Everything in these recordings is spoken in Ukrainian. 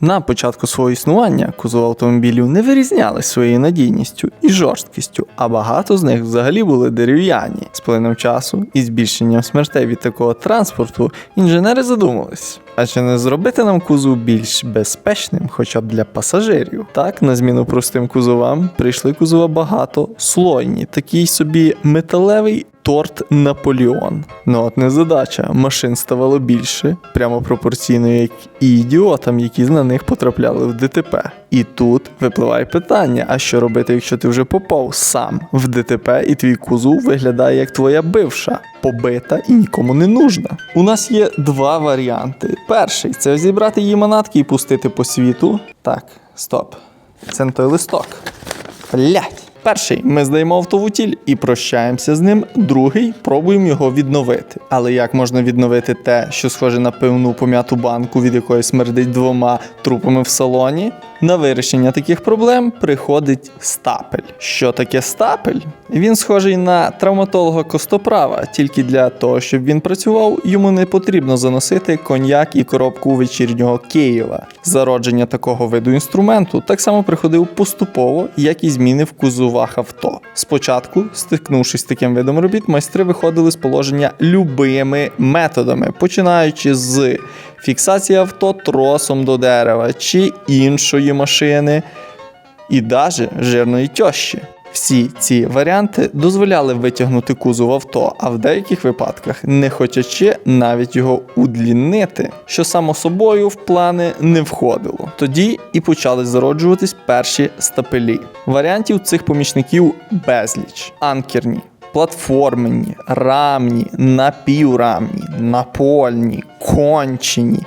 На початку свого існування кузов автомобілів не вирізнялись своєю надійністю і жорсткістю, а багато з них взагалі були дерев'яні. З плином часу і збільшенням смертей від такого транспорту інженери задумались. А чи не зробити нам кузов більш безпечним, хоча б для пасажирів? Так, на зміну простим кузовам прийшли кузова багато слойні, такий собі металевий торт Наполеон. Ну от не задача. Машин ставало більше, прямо пропорційно, як і ідіотам, які на них потрапляли в ДТП. І тут випливає питання: а що робити, якщо ти вже попав сам в ДТП, і твій кузов виглядає як твоя бивша, побита і нікому не нужна. У нас є два варіанти. Перший це зібрати її манатки і пустити по світу. Так, стоп. Це не той листок. Блять. Перший ми здаємо автовутіль і прощаємося з ним. Другий пробуємо його відновити. Але як можна відновити те, що схоже на пивну пом'яту банку, від якої смердить двома трупами в салоні? На вирішення таких проблем приходить стапель. Що таке стапель? Він схожий на травматолога Костоправа, тільки для того, щоб він працював, йому не потрібно заносити коньяк і коробку вечірнього Києва. Зародження такого виду інструменту так само приходив поступово, як і зміни в кузовах авто. Спочатку, стикнувшись з таким видом робіт, майстри виходили з положення любими методами, починаючи з фіксації авто тросом до дерева чи іншої машини, і даже жирної тьощі. Всі ці варіанти дозволяли витягнути кузов авто, а в деяких випадках, не хочучи навіть його удлінити, що само собою в плани не входило. Тоді і почали зароджуватись перші стапелі. Варіантів цих помічників безліч: анкерні, платформенні, рамні, напіврамні, напольні, кончені.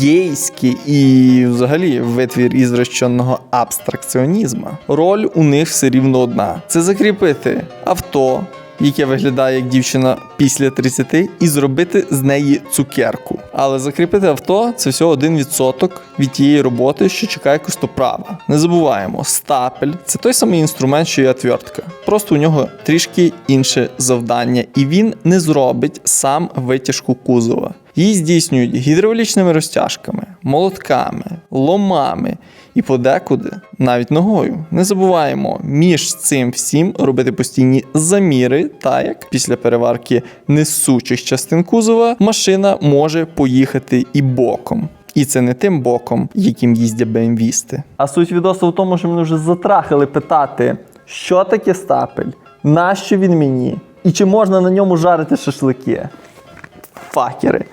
Гейські і взагалі витвір ізрощеного абстракціонізма. Роль у них все рівно одна: це закріпити авто, яке виглядає як дівчина після 30, і зробити з неї цукерку. Але закріпити авто це всього 1% від тієї роботи, що чекає костоправа. Не забуваємо, стапель це той самий інструмент, що й отвертка. Просто у нього трішки інше завдання, і він не зробить сам витяжку кузова. Її здійснюють гідравлічними розтяжками, молотками, ломами і подекуди навіть ногою. Не забуваємо між цим всім робити постійні заміри, так як після переварки несучих частин кузова машина може поїхати і боком. І це не тим боком, яким їздять БМВісти. А суть відосу в тому, що мене вже затрахали питати, що таке стапель, нащо він мені, і чи можна на ньому жарити шашлики факери.